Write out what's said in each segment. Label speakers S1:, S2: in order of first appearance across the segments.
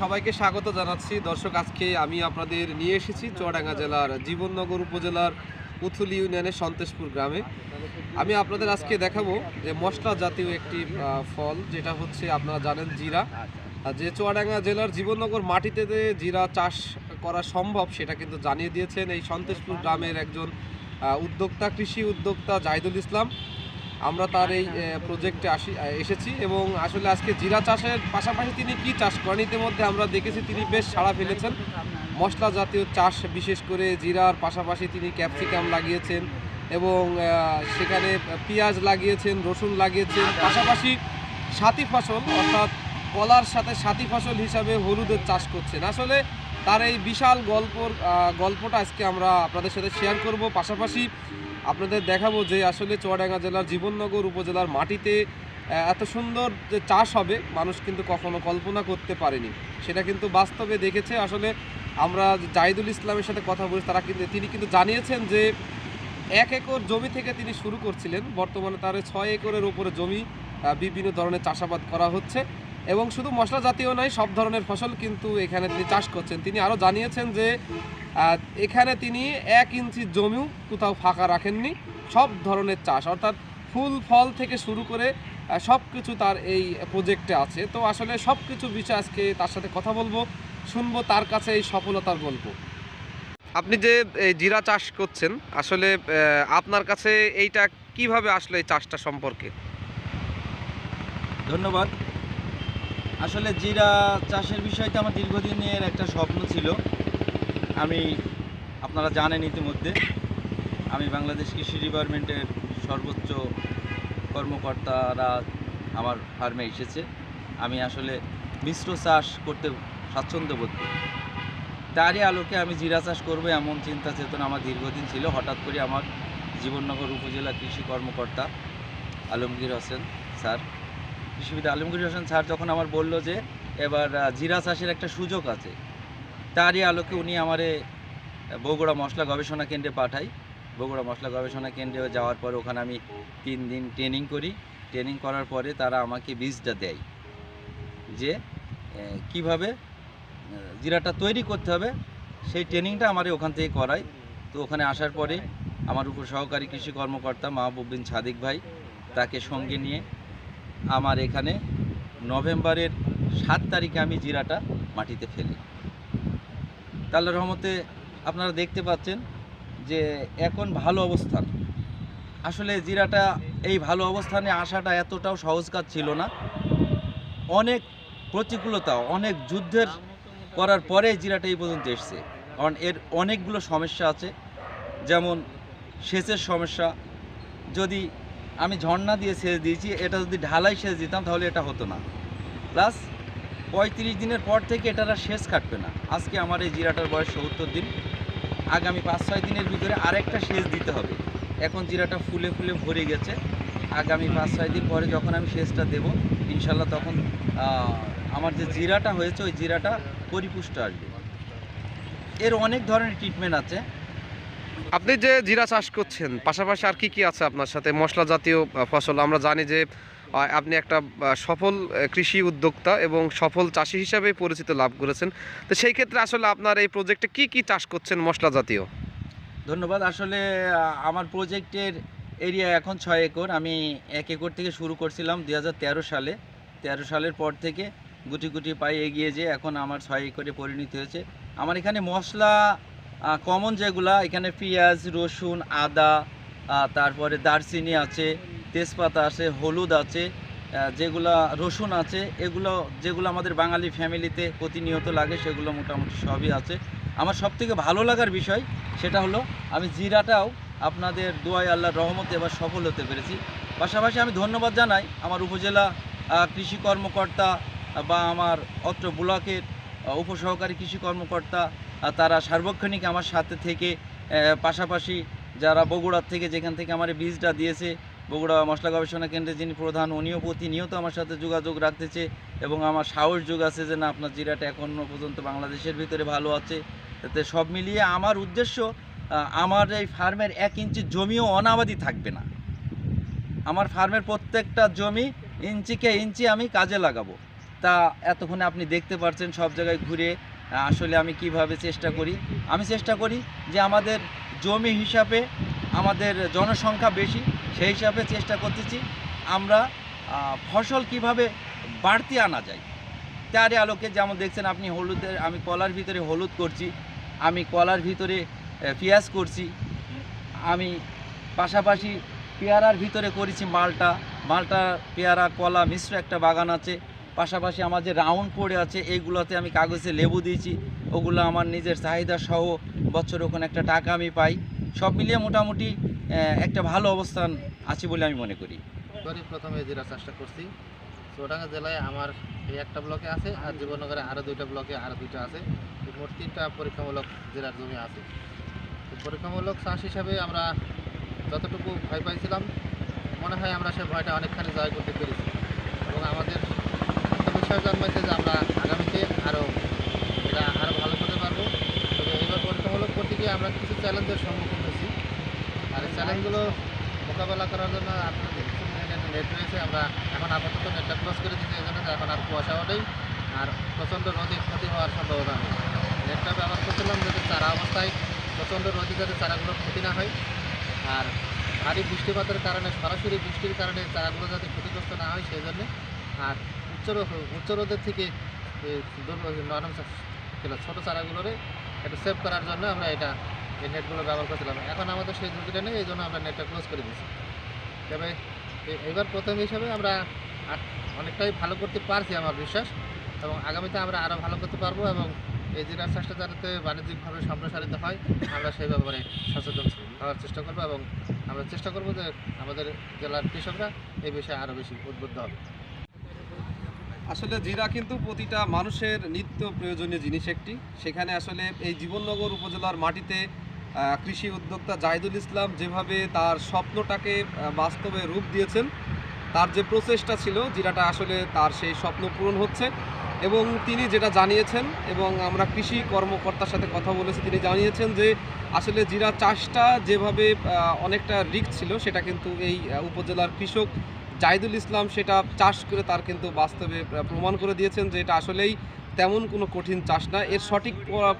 S1: সবাইকে স্বাগত জানাচ্ছি। দর্শক, আজকে আমি আপনাদের নিয়ে এসেছি চুয়াডাঙ্গা জেলার জীবননগর উপজেলার উথুলি ইউনিয়নের সন্তেশপুর গ্রামে। আমি আপনাদের আজকে দেখাবো যে মশলা জাতীয় একটি ফল, যেটা হচ্ছে আপনারা জানেন জিরা। যে চুয়াডাঙ্গা জেলার জীবননগর মাটিতে জিরা চাষ করা সম্ভব, সেটা কিন্তু জানিয়ে দিয়েছেন এই সন্তেশপুর গ্রামের একজন উদ্যোক্তা, কৃষি উদ্যোক্তা জাহিদুল ইসলাম। আমরা তার এই প্রজেক্টে আসি এসেছি এবং আসলে আজকে জিরা চাষের পাশাপাশি তিনি কি চাষ করেন? ইতিমধ্যে আমরা দেখেছি তিনি বেশ সাড়া ফেলেছেন। মশলা জাতীয় চাষ, বিশেষ করে জিরার পাশাপাশি তিনি ক্যাপসিকাম লাগিয়েছেন এবং সেখানে পেঁয়াজ লাগিয়েছেন, রসুন লাগিয়েছেন। পাশাপাশি সাথী ফসল, অর্থাৎ কলার সাথে সাথী ফসল হিসাবে হলুদের চাষ করছেন। আসলে তার এই বিশাল গল্পর গল্পটা আজকে আমরা আপনাদের সাথে শেয়ার করব। পাশাপাশি আপনাদের দেখাবো যে আসলে চুয়াডাঙ্গা জেলার জীবননগর উপজেলার মাটিতে এত সুন্দর যে চাষ হবে, মানুষ কিন্তু কখনো কল্পনা করতে পারেনি। সেটা কিন্তু বাস্তবে দেখেছে। আসলে আমরা জাহিদুল ইসলামের সাথে কথা বলি তারা কিন্তু, তিনি কিন্তু জানিয়েছেন যে এক একর জমি থেকে তিনি শুরু করছিলেন। বর্তমানে তার ছয় একরের উপরে জমি বিভিন্ন ধরনের চাষাবাদ করা হচ্ছে। এবং শুধু মশলা জাতীয় নয়, সব ধরনের ফসল কিন্তু এখানে তিনি চাষ করছেন। তিনি আরও জানিয়েছেন যে এখানে তিনি এক ইঞ্চি জমিও কোথাও ফাঁকা রাখেননি। সব ধরনের চাষ, অর্থাৎ ফুল, ফল থেকে শুরু করে সব কিছু তার এই প্রজেক্টে আছে। তো আসলে সব কিছু বিষয় আজকে তার সাথে কথা বলব, শুনব, তার কাছে এই সফলতার গল্প। আপনি যে জিরা চাষ করছেন, আসলে আপনার কাছে এইটা কীভাবে আসলে এই চাষটা সম্পর্কে?
S2: ধন্যবাদ। আসলে জিরা চাষের বিষয়টা আমার দীর্ঘদিনের একটা স্বপ্ন ছিল। আমি, আপনারা জানেন ইতিমধ্যে, আমি বাংলাদেশ কৃষি ডিপার্টমেন্টের সর্বোচ্চ কর্মকর্তারা আমার ফার্মে এসেছে। আমি আসলে মিশ্র চাষ করতে স্বাচ্ছন্দ্য বোধ করি। তারই আলোকে আমি জিরা চাষ করব এমন চিন্তা চেতনা আমার দীর্ঘদিন ছিল। হঠাৎ করে আমার জীবননগর উপজেলা কৃষি কর্মকর্তা আলমগীর হোসেন স্যার কৃষিবিদ আলমগীর হোসেন স্যার যখন আমার বলল যে এবার জিরা চাষের একটা সুযোগ আছে, তারই আলোকে উনি আমারে বগুড়া মশলা গবেষণা কেন্দ্রে পাঠাই বগুড়া মশলা গবেষণা কেন্দ্রে যাওয়ার পরে ওখানে আমি তিন দিন ট্রেনিং করি। ট্রেনিং করার পরে তারা আমাকে বীজটা দেয় যে কীভাবে জিরাটা তৈরি করতে হবে। সেই ট্রেনিংটা আমার ওখান থেকে করাই তো ওখানে আসার পরে আমার উপর সহকারী কৃষি কর্মকর্তা মাহবুব বিন সাদিক ভাই তাকে সঙ্গে নিয়ে আমার এখানে নভেম্বরের সাত তারিখে আমি জিরাটা মাটিতে ফেলি। তাল্লা রহমতে আপনারা দেখতে পাচ্ছেন যে এখন ভালো অবস্থান। আসলে জিরাটা এই ভালো অবস্থানে আসাটা এতটাও সহজ কাজ ছিল না। অনেক প্রতিকূলতা, অনেক যুদ্ধের করার পরে জিরাটা এই পর্যন্ত এসছে। কারণ এর অনেকগুলো সমস্যা আছে। যেমন সেচের সমস্যা, যদি আমি ঝর্ণা দিয়ে সেচ দিয়েছি, এটা যদি ঢালাই সেচ দিতাম তাহলে এটা হতো না। প্লাস পঁয়ত্রিশ দিনের পর থেকে এটার আর সেচ কাটবে না। আজকে আমার এই জিরাটার বয়স সত্তর দিন। আগামী পাঁচ, ছয় দিনের ভিতরে আরেকটা সেচ দিতে হবে। এখন জিরাটা ফুলে ফুলে ভরে গেছে। আগামী পাঁচ, ছয় দিন পরে যখন আমি সেচটা দেব, ইনশাল্লাহ তখন আমার যে জিরাটা হয়েছে, ওই জিরাটা পরিপুষ্ট আসবে। এর অনেক ধরনের ট্রিটমেন্ট আছে।
S1: আপনি যে জিরা চাষ করছেন, পাশাপাশি আর কি কি আছে আপনার সাথে? মশলা জাতীয় ফসল। আমরা জানি যে আপনি একটা সফল কৃষি উদ্যোক্তা এবং সফল চাষি হিসাবে পরিচিত লাভ করেছেন। তো সেই ক্ষেত্রে আসলে আপনার এই প্রজেক্টে কি কি চাষ করছেন মশলা জাতীয়
S2: ধন্যবাদ। আসলে আমার প্রজেক্টের এরিয়া এখন ছয় একর। আমি এক একর থেকে শুরু করছিলাম দুই হাজার তেরো সালে। তেরো সালের পর থেকে গুটি গুটি পায়ে এগিয়ে যে এখন আমার ছয় একরে পরিণত হয়েছে। আমার এখানে মশলা কমন যেগুলা, এখানে পেঁয়াজ, রসুন, আদা তারপরে দারচিনি আছে, তেজপাতা আছে, হলুদ আছে যেগুলা রসুন আছে, এগুলো, যেগুলো আমাদের বাঙালি ফ্যামিলিতে প্রতিনিয়ত লাগে, সেগুলো মোটামুটি সবই আছে। আমার সবথেকে ভালো লাগার বিষয় সেটা হলো, আমি জিরাটাও আপনাদের দোয়াই আল্লাহর রহমতে এবার সফল হতে পেরেছি। পাশাপাশি আমি ধন্যবাদ জানাই আমার উপজেলা কৃষি কর্মকর্তা বা আমার অত্র ব্লকের উপসহকারী কৃষি কর্মকর্তা তারা সার্বক্ষণিক আমার সাথে থেকে পাশাপাশি যারা বগুড়ার থেকে যেখান থেকে আমার বীজটা দিয়েছে, বগুড়া মশলা গবেষণা কেন্দ্রে যিনি প্রধান, উনিও প্রতিনিয়ত আমার সাথে যোগাযোগ রাখতেছে এবং আমার সাহস যোগ আছে যে না, আপনার জিরাটা এখনও পর্যন্ত বাংলাদেশের ভিতরে ভালো আছে। তাতে সব মিলিয়ে আমার উদ্দেশ্য আমার এই ফার্মের এক ইঞ্চি জমিও অনাবাদি থাকবে না। আমার ফার্মের প্রত্যেকটা জমি ইঞ্চিকে ইঞ্চি আমি কাজে লাগাবো। তা এতক্ষণে আপনি দেখতে পাচ্ছেন সব জায়গায় ঘুরে। আসলে আমি কীভাবে চেষ্টা করি? আমি চেষ্টা করি যে আমাদের জমি হিসাবে আমাদের জনসংখ্যা বেশি, সেই হিসাবে চেষ্টা করতেছি আমরা ফসল কীভাবে বাড়তি আনা যায়। তারই আলোকে যেমন দেখছেন আপনি হলুদের, আমি কলার ভিতরে হলুদ করছি, আমি কলার ভিতরে পেঁয়াজ করছি, আমি পাশাপাশি পেয়ারার ভিতরে করেছি মালটা মালটা, পেয়ারা, কলা মিশ্র একটা বাগান আছে পাশাপাশি আমার যে রাউন্ড পড়ে আছে এইগুলোতে আমি কাগজে লেবু দিয়েছি। ওগুলো আমার নিজের চাহিদা সহ বছর ওখানে একটা টাকা আমি পাই। সব মিলিয়ে মোটামুটি একটা ভালো অবস্থান আছে বলে আমি মনে করি।
S3: প্রথমে জিরা চাষটা করছি, চুয়াডাঙ্গা জেলায় আমার এই একটা ব্লকে আছে আর জীবননগরে আরও দুইটা ব্লকে আরও দুইটা আছে। মোট তিনটা পরীক্ষামূলক জেলার জমি আছে। পরীক্ষামূলক চাষ হিসাবে আমরা যতটুকু ভয় পাইছিলাম, মনে হয় আমরা সে ভয়টা অনেকখানি জয় করতে পেরেছি। আত্মবিশ্বাস জন্মাইছে যে আমরা আগামীতে আরও এটা আরও ভালো করতে পারব। তবে এবার করতে গিয়ে আমরা কিছু চ্যালেঞ্জের সম্মুখীন হয়েছি। আর এই চ্যালেঞ্জগুলো মোকাবেলা করার জন্য আপনাদের নেট রয়েছে। আমরা এখন আপাতত নেটটা ক্লোজ করে দিচ্ছি এই জন্য এখন আর কুয়াশাও নেই আর প্রচণ্ড নদীর ক্ষতি হওয়ার সম্ভাবনা নেই। নেটটা ব্যবহার করছিলাম যাতে চারা অবস্থায় প্রচণ্ড নদী যাতে চারাগুলোর ক্ষতি না হয়। আর ভারী বৃষ্টিপাতের কারণে, সরাসরি বৃষ্টির কারণে চারাগুলো যাতে ক্ষতিগ্রস্ত না হয়, সেই জন্যে। আর উচ্চ উচ্চ রোদের থেকে নরম কিনা ছোটো চারাগুলোরে একটু সেভ করার জন্য আমরা এটা, এই নেটগুলো ব্যবহার করছিলাম। এখন আমাদের সেই ঝুঁকিটা নেই, এই জন্য আমরা নেটটা ক্লোজ করে দিয়েছি। তবে এবার প্রথম হিসাবে আমরা অনেকটাই ভালো করতে পারছি আমার বিশ্বাস এবং আগামীতে আমরা আরও ভালো করতে পারব এবং এই জিরার চাষটা যাতে বাণিজ্যিকভাবে সম্প্রসারিত হয়, আমরা সেই ব্যাপারে সচেতন হওয়ার চেষ্টা করব এবং আমরা চেষ্টা করব যে আমাদের জেলার কৃষকরা এই বিষয়ে আরও বেশি উদ্বুদ্ধ হবে।
S1: আসলে জিরা কিন্তু প্রতিটা মানুষের নিত্য প্রয়োজনীয় জিনিস একটি। সেখানে আসলে এই জীবননগর উপজেলার মাটিতে কৃষি উদ্যোক্তা জাহিদুল ইসলাম যেভাবে তার স্বপ্নটাকে বাস্তবে রূপ দিয়েছেন, তার যে প্রচেষ্টা ছিল, জিরাটা আসলে তার সেই স্বপ্ন পূরণ হচ্ছে। এবং তিনি যেটা জানিয়েছেন, এবং আমরা কৃষি কর্মকর্তার সাথে কথা বলেছি, তিনি জানিয়েছেন যে আসলে জিরা চাষটা যেভাবে অনেকটা রিক্স ছিল, সেটা কিন্তু এই উপজেলার কৃষক জাহিদুল ইসলাম সেটা চাষ করে তার কিন্তু বাস্তবে প্রমাণ করে দিয়েছেন যে এটা আসলেই তেমন কোনো কঠিন চাষ না। এর সঠিক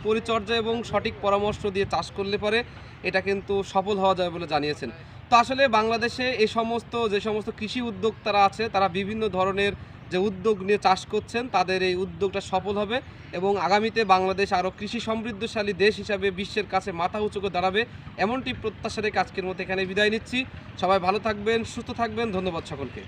S1: পরিচর্যা এবং সঠিক পরামর্শ দিয়ে চাষ করলে পরে এটা কিন্তু সফল হওয়া যায় বলে জানিয়েছেন। তো আসলে বাংলাদেশে এই সমস্ত, যে সমস্ত কৃষি উদ্যোক্তারা আছে, তারা বিভিন্ন ধরনের যে উদ্যোগ নিয়ে চাষ করছেন, তাদের এই উদ্যোগটা সফল হবে এবং আগামীতে বাংলাদেশ আরও কৃষি সমৃদ্ধশালী দেশ হিসাবে বিশ্বের কাছে মাথা উঁচু করে দাঁড়াবে, এমনটি প্রত্যাশা রেখে আজকের মতো এখানে বিদায় নিচ্ছি। সবাই ভালো থাকবেন, সুস্থ থাকবেন, ধন্যবাদ সকলকে।